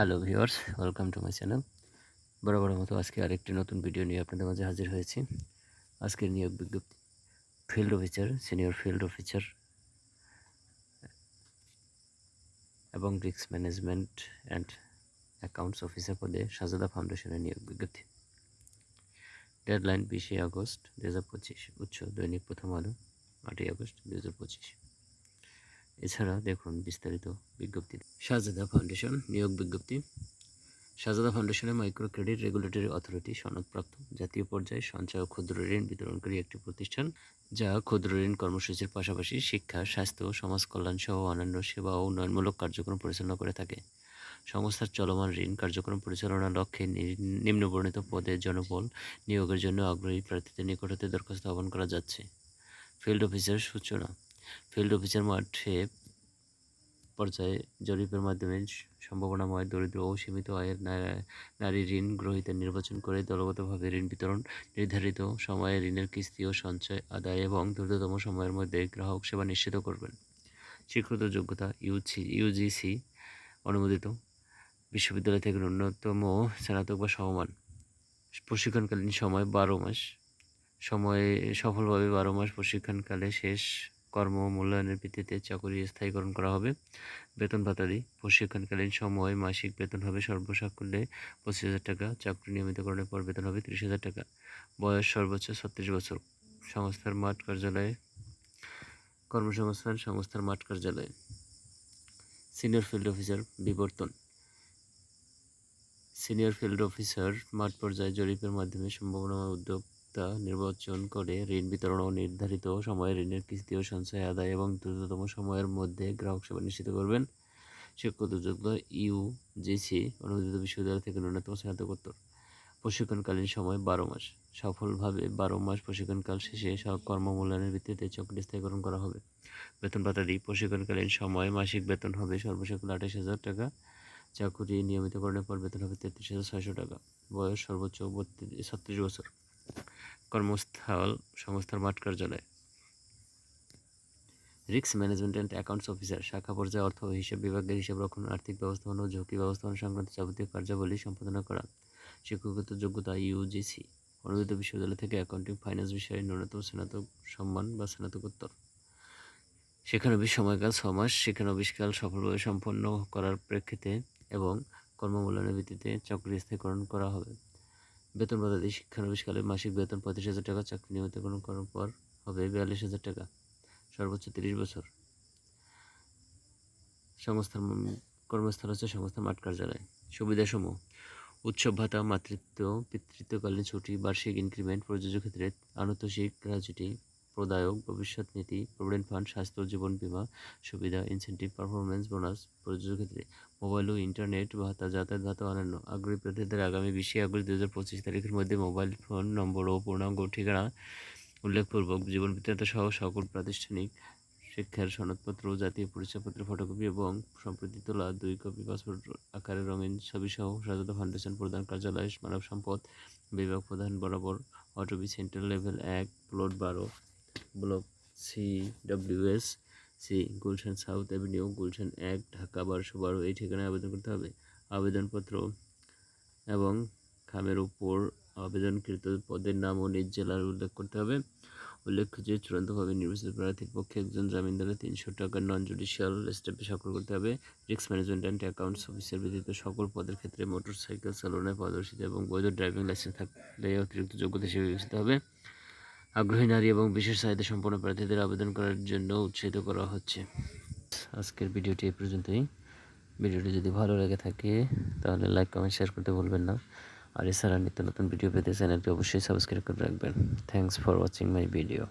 Hello viewers, welcome to my channel. বরাবর মতো আজকে আরেকটি নতুন ভিডিও নিয়ে আপনাদের মাঝে হাজির হয়েছি। আজকের নিয়োগ বিজ্ঞপ্তি, field officer, senior field officer এবং risk management and accounts officer পদে সাজাদা ফাউন্ডেশনের নিয়োগ বিজ্ঞপ্তি। ডেডলাইন বিশে আগস্ট দু হাজার পঁচিশ, উচ্চ দৈনিক প্রথম আলো, আটই আগস্ট দু হাজার পঁচিশ। এছাড়া দেখুন বিস্তারিত বিজ্ঞপ্তি। শাহজাদা ফাউন্ডেশন, নিয়োগ বিজ্ঞপ্তি। শাহজাদা ফাউন্ডেশনের মাইক্রো ক্রেডিট রেগুলেটরি অথরিটি সনদপ্রাপ্ত জাতীয় পর্যায়ে সঞ্চয় ও ক্ষুদ্র ঋণ বিতরণকারী একটি প্রতিষ্ঠান, যা ক্ষুদ্র ঋণ কর্মসূচির পাশাপাশি শিক্ষা, স্বাস্থ্য সমাজ কল্যাণ সহ অন্যান্য সেবা ও উন্নয়নমূলক কার্যক্রম পরিচালনা করে থাকে। সংস্থার চলমান ঋণ কার্যক্রম পরিচালনার লক্ষ্যে নিম্নবর্ণিত পদে জনবল নিয়োগের জন্য আগ্রহী প্রার্থীদের নিকট হতে দরখাস্ত আহ্বান করা যাচ্ছে। ফিল্ড অফিসার সূচনা। ফিল্ড অফিসার মাঠে পর্যায়ে জরিপের মাধ্যমে সম্ভাবনাময়, দরিদ্র ও সীমিত আয়ের নারী ঋণ গ্রহীতা নির্বাচন করে দলগতভাবে ঋণ বিতরণ নির্ধারিত সময়ে ঋণের কিস্তি ও সঞ্চয় আদায় এবং দ্রুততম সময়ের মধ্যে গ্রাহক সেবা নিশ্চিত করবেন। স্বীকৃত যোগ্যতা ইউসি ইউজিসি অনুমোদিত। বিশ্ববিদ্যালয় থেকে ন্যূনতম স্নাতক বা সমমান। প্রশিক্ষণকালীন সময় বারো মাস। সময়ে সফলভাবে বারো মাস প্রশিক্ষণকালে শেষ কর্ম মূল্যায়নের ভিত্তিতে চাকরি স্থায়ীকরণ করা হবে। বেতন ভাতাদি প্রশিক্ষণকালীন সময় মাসিক বেতন হবে সর্বসাকুল্যে পঁচিশ হাজার টাকা, চাকরি নিয়মিতকরণের পর বেতন হবে তিরিশ হাজার টাকা। বয়স সর্বোচ্চ ছত্রিশ বছর। সংস্থার মাঠ কার্যালয়ে কর্মসংস্থান সংস্থার মাঠ কার্যালয়ে সিনিয়র ফিল্ড অফিসার বিবর্তন। সিনিয়র ফিল্ড অফিসার মাঠ পর্যায়ে জরিপের মাধ্যমে সম্ভাবনা উদ্যোগ তা নির্বাচন করে ঋণ বিতরণ ও নির্ধারিত সময়ে ঋণের কিস্তি ও সঞ্চয় আদায় এবং দ্রুততম সময়ের মধ্যে গ্রাহক সেবা নিশ্চিত করবেন। শিক্ষক যোগ্যতা ইউজিসি অনুমোদিত বিশ্ববিদ্যালয় থেকে ন্যূনতম স্নাতকোত্তর। প্রশিক্ষণকালীন সময় বারো মাস। সফলভাবে বারো মাস প্রশিক্ষণকাল শেষে কর্মমূল্যায়নের ভিত্তিতে চাকরি স্থায়ীকরণ করা হবে। বেতন পাতাদি প্রশিক্ষণকালীন সময় মাসিক বেতন হবে সর্বশেষ আঠাশ হাজার টাকা। চাকুরি নিয়মিতকরণের পর বেতন হবে তেত্রিশ হাজার ছয়শো টাকা। বয়স সর্বোচ্চ বত্রিশ, ছত্রিশ বছর। কর্মস্থল, সংস্থার মাঠ কার্যালয়। Risk management and accounts officer শাখা পর্যায়ে অর্থ ও হিসাব বিভাগের হিসাব রক্ষণ, আর্থিক ব্যবস্থাপনা ও ঝুঁকি ব্যবস্থাপনা সংক্রান্ত যাবতীয় কার্যাবলী সম্পাদনা করা। শিক্ষাগত যোগ্যতা ইউজিসি অনুদিত বিশ্ববিদ্যালয় থেকে অ্যাকাউন্টিং ফাইন্যান্স বিষয়ে ন্যূনতম স্নাতক সম্মান বা স্নাতকোত্তর। শিক্ষানবিশ সময়কাল, ছ মাস। শিক্ষানবিশকাল সফলভাবে সম্পন্ন করার প্রেক্ষিতে এবং কর্মমূল্যায়নের ভিত্তিতে চাকরি স্থায়ীকরণ করা হবে। বেতন বাদাদি শিক্ষানবিশকালে মাসিক বেতন পঁয়ত্রিশ হাজার টাকা, চাকরি নিয়মিতকরণ করার পর হবে বিয়াল্লিশ হাজার টাকা, সর্বোচ্চ তিরিশ বছর। সংস্থার কর্মস্থল হচ্ছে সংস্থার মাঠ কার্যালয়। সুবিধাসমূহ। উৎসব ভাতা, মাতৃত্ব, পিতৃত্বকালীন ছুটি, বার্ষিক ইনক্রিমেন্ট, প্রযোজ্য ক্ষেত্রে আনতোষিক গ্রাজুটি প্রদায়ক ভবিষ্যৎ নীতি, প্রভিডেন্ট ফান্ড, স্বাস্থ্য, জীবন বীমা সুবিধা, ইনসেন্টিভ পারফরমেন্স বোনাস, প্রযোজ্য ক্ষেত্রে মোবাইল ও ইন্টারনেট ভাতা যাতায়াত ভাতা অন্যান্য আগ্রহী প্রার্থীদের আগামী বিশে আগস্ট দু হাজার পঁচিশ তারিখের মধ্যে মোবাইল ফোন নম্বর ও পূর্ণাঙ্গ ঠিকানা উল্লেখপূর্বক জীবন বৃত্তান্ত সহ সকল প্রাতিষ্ঠানিক শিক্ষার সনদপত্র, জাতীয় পরিচয়পত্র ফটোকপি এবং সম্প্রতি তোলা দুই কপি পাসপোর্ট আকারে রঙিন ছবি সহ স্বাগত ফাউন্ডেশন প্রধান কার্যালয়, মানব সম্পদ বিভাগ প্রধান বরাবর অটোবি সেন্ট্রাল লেভেল এক প্লট বারো। Block C WS C Gulshan south avenue Gulshan এক, ঢাকা বারোশো বারো, এই ঠিকানায় আবেদন করতে হবে। আবেদনপত্র এবং খামের উপর আবেদনকৃত পদের নাম ও নিজ জেলার উল্লেখ করতে হবে। উল্লেখ্য যে, চূড়ান্তভাবে নির্বাচিত প্রার্থীর পক্ষে একজন জামিনদারের তিনশো টাকা নন জুডিশিয়াল স্টেপে স্বাক্ষর করতে হবে। রিস্ক ম্যানেজমেন্ট অ্যান্ড অ্যাকাউন্টস অফিসের ব্যতীত সকল পদের ক্ষেত্রে মোটর সাইকেল চালনায় পারদর্শিতা এবং বৈধ ড্রাইভিং লাইসেন্স থাকলে অতিরিক্ত যোগ্যতা হিসেবে বিবেচিত হবে। আগ্রহী নারী এবং বিশেষ চাহিদা সম্পন্ন প্রার্থীদের আবেদন করার জন্য উৎসাহিত করা হচ্ছে। আজকের ভিডিওটি এ পর্যন্তই। ভিডিওটি যদি ভালো লেগে থাকে, তাহলে লাইক, কমেন্ট শেয়ার করতে ভুলবেন না। আর এছাড়া নিত্য নতুন ভিডিও পেতে চ্যানেলটি অবশ্যই সাবস্ক্রাইব করে রাখবেন। Thanks for watching my video